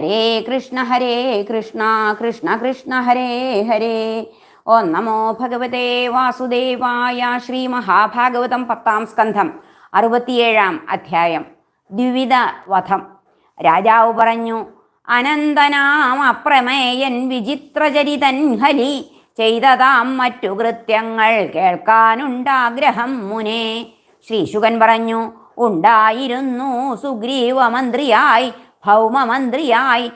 ഹരേ കൃഷ്ണ ഹരേ കൃഷ്ണ കൃഷ്ണ കൃഷ്ണ ഹരേ ഹരേ. ഓ നമോ ഭഗവതേ വാസുദേവായ ശ്രീ മഹാഭാഗവതം പത്താം സ്കന്ധം അറുപത്തിയേഴാം അധ്യായം ദ്വിവിധ വധം രാജാവ് പറഞ്ഞു അനന്തനാം അപ്രമേയൻ വിചിത്രചരിതൻ ഹലി ചെയ്തതാം മറ്റു കൃത്യങ്ങൾ കേൾക്കാനുണ്ടാഗ്രഹം മുനെ. ശ്രീശുകൻ പറഞ്ഞു ഉണ്ടായിരുന്നു സുഗ്രീവ മന്ത്രിയായി ഭൗമമന്ത്രിയായി.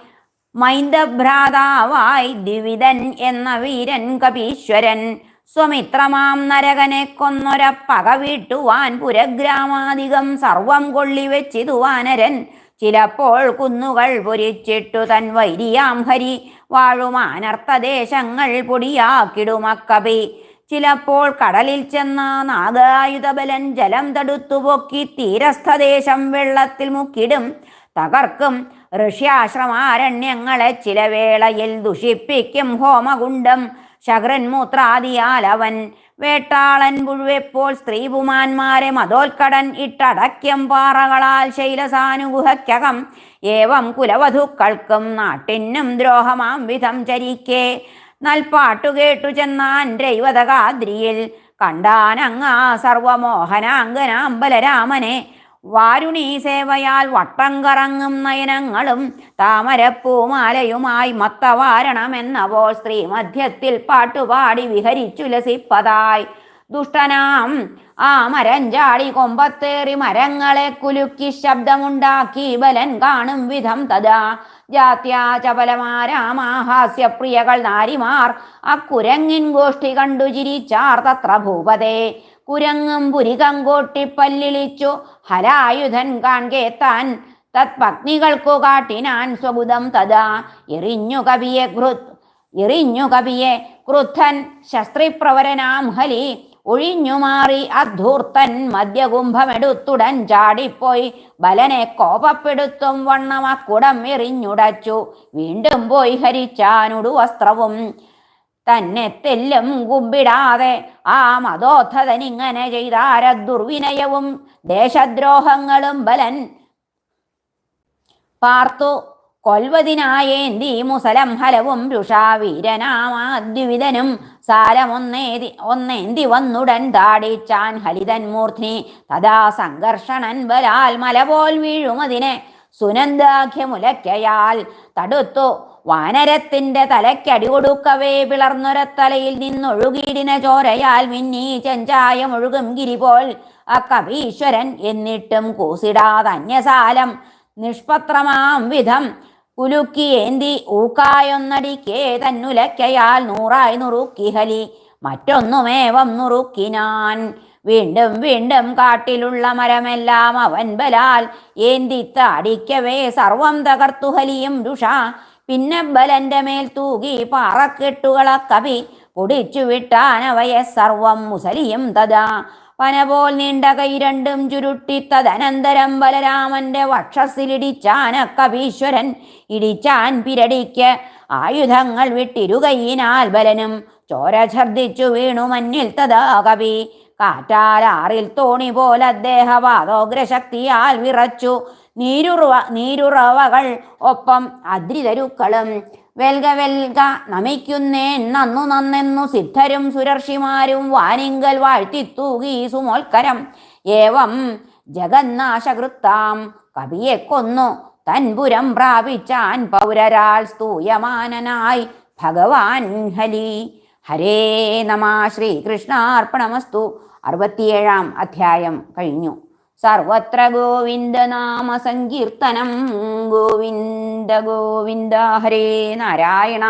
മൈന്ദഭ്രാതാവായി ദ്വിവിധൻ എന്ന വീരൻ കപീശ്വരൻ. സ്വമിത്രമാം നരകനെ കൊന്നൊരപ്പക വീട്ടുവാൻ പുരഗ്രാമാധികം സർവം കൊള്ളിവെച്ചിതു വാനരൻ. ചിലപ്പോൾ കുന്നുകൾ പൊരിച്ചിട്ടു തൻ വൈരിയാം ഹരി. വാഴുമാനർത്ഥദേശങ്ങൾ പൊടിയാക്കിടുമക്കപി. ചിലപ്പോൾ കടലിൽ ചെന്ന നാഗായുധബലൻ ജലം തടുത്തു പൊക്കി തീരസ്ഥദേശം വെള്ളത്തിൽ മുക്കിടും. തകർക്കും. ഋഷ്യാശ്രമാരണ്യങ്ങളെ ചില വേളയിൽ ദുഷിപ്പിക്കും ഹോമകുണ്ടം. ശകരന്മൂത്രാദിയാൽ അവൻ വേട്ടാളൻ പുഴുവെപ്പോൾ സ്ത്രീപുമാന്മാരെ മതോൽക്കടൻ ഇട്ടടക്യം പാറകളാൽ ശൈലസാനുഗുഹയ്ക്കകം. ഏവം കുലവധുക്കൾക്കും നാട്ടിനും ദ്രോഹമാം വിധം ചരിക്കേ. നൽപാട്ടു കേട്ടു ചെന്നാൻ രൈവതകാദ്രിയിൽ. കണ്ടാനങ്ങാ സർവമോഹനാങ്കനാമ്പലരാമനെ വാരുണീ സേവയാൽ വട്ടം കറങ്ങും നയനങ്ങളും താമരപ്പൂമാലയുമായി മത്തവാരണമെന്നവോ സ്ത്രീ മധ്യത്തിൽ പാട്ടുപാടി വിഹരിച്ചുലസിപ്പതായി. ദുഷ്ടനാം. ആ മരഞ്ചാടി കൊമ്പത്തേറി മരങ്ങളെ കുലുക്കി ശബ്ദമുണ്ടാക്കി ബലൻ കാണും വിധം തഥാ. ജാത്യാചപലമാരാമാഹാസ്യപ്രിയകൾ നാരിമാർ. അക്കുരങ്ങിൻ ഗോഷ്ഠി കണ്ടു ചിരിച്ചാർ തത്ര ഭൂപതേ. കുരങ്ങും പുരികങ്കോട്ടിപ്പല്ലിളിച്ചു ഹലായുധൻ കാൺകേ താൻ തത്പത്നികൾക്കു കാട്ടിനാൻ സ്വബുധം തഥാ. എറിഞ്ഞു കവിയെ എറിഞ്ഞു കവിയെ ക്രുദ്ധൻ ശസ്ത്രിപ്രവരനാം ഹലി. ഒഴിഞ്ഞുമാറി അധൂർത്തൻ മദ്യകുംഭമെടുത്തുടൻ ചാടിപ്പോയി. ബലനെ കോപപ്പെടുത്തും വണ്ണം അക്കുടം എറിഞ്ഞുടച്ചു. വീണ്ടും പോയി ഹരിച്ചാനുടു വസ്ത്രവും. തന്നെ തെല്ലും കുമ്പിടാതെ ആ മതോദ്ധതനിങ്ങനെ ചെയ്താര ദുർവിനയവും. ദേശദ്രോഹങ്ങളും ബലൻ പാർത്തു. കൊൽവതിനായേന്തി മുസലം ഹലവും രുഷാവീരനാമാദ്വിവിധനും സാരമൊന്നേതി ഒന്നേന്തി വന്നുടൻ താടിച്ചാൻ ഹലിതൻ മൂർധ്നി. തഥാ സംഘർഷണൻ വരാൽ മലപോൽ വീഴുമതിനെ സുനന്ദാഖ്യമുലക്കയാൽ തടുത്തു. വാനരത്തിന്റെ തലയ്ക്കടി കൊടുക്കവേ പിളർന്നൊരത്തലയിൽ നിന്നൊഴുകിയിടിന ചോരയാൽ മിന്നി ചെഞ്ചായമൊഴുകും ഗിരിപോൽ അക്കവീശ്വരൻ എന്നിട്ടും കൂസിടാതന്യസാലം. നിഷ്പത്രമാം വിധം കുലുക്കിയേന്തി ഊക്കായൊന്നടിക്കേ തന്നുലക്കയാൽ നൂറായി നുറുക്കി ഹലി മറ്റൊന്നുമേവം നുറുക്കിനാൻ വീണ്ടും വീണ്ടും കാട്ടിലുള്ള മരമെല്ലാം അവൻ ബലാൽ ഏന്തിത്താടിക്കവേ സർവം തകർത്തു ഹലിയും രുഷ. പിന്നെ ബലന്റെ മേൽ തൂകി പാറക്കെട്ടുകള കവി പൊടിച്ചു വിട്ടാനവയെ സർവം മുസലിയും തഥാ. പനപോൽ നീണ്ട കൈ രണ്ടും ചുരുട്ടി തദനന്തരം ബലരാമന്റെ വക്ഷസിലിടിച്ചാൻ കവീശ്വരൻ ഇടിച്ചാൻ പിരടിക്ക് ആയുധങ്ങൾ വിട്ടിരുകയിനാൽ ബലനും ചോര ഛർദിച്ചു വീണു മഞ്ഞിൽ തഥാ കവി. കാറ്റാലാറിൽ തോണി പോലെ അദ്ദേഹവാദോഗ്രശക്തിയാൽ വിറച്ചു. നീരുറവ നീരുറവകൾ ഒപ്പം അദ്രിതരുക്കളും വെൽക വെൽക നമിക്കുന്നേൻ നന്നു നന്നെന്നു സിദ്ധരും സുരർഷിമാരും വാനിങ്കൽ വാഴ്ത്തിത്തൂകി സുമോൽക്കരം ഏവം ജഗന്നാശകൃത്താം കവിയെ കൊന്നു തൻപുരം പ്രാപിച്ചാൻ പൗരരാൾ സ്തൂയമാനനായി ഭഗവാൻ ഹലി. ഹരേ നമ ശ്രീകൃഷ്ണാർപ്പണമസ്തു. അറുപത്തിയേഴാം അധ്യായം കഴിഞ്ഞു. സർവത്ര ഗോവിന്ദ നാമ സങ്കീർത്തനം. ഗോവിന്ദ ഗോവിന്ദ ഹരേ നാരായണ.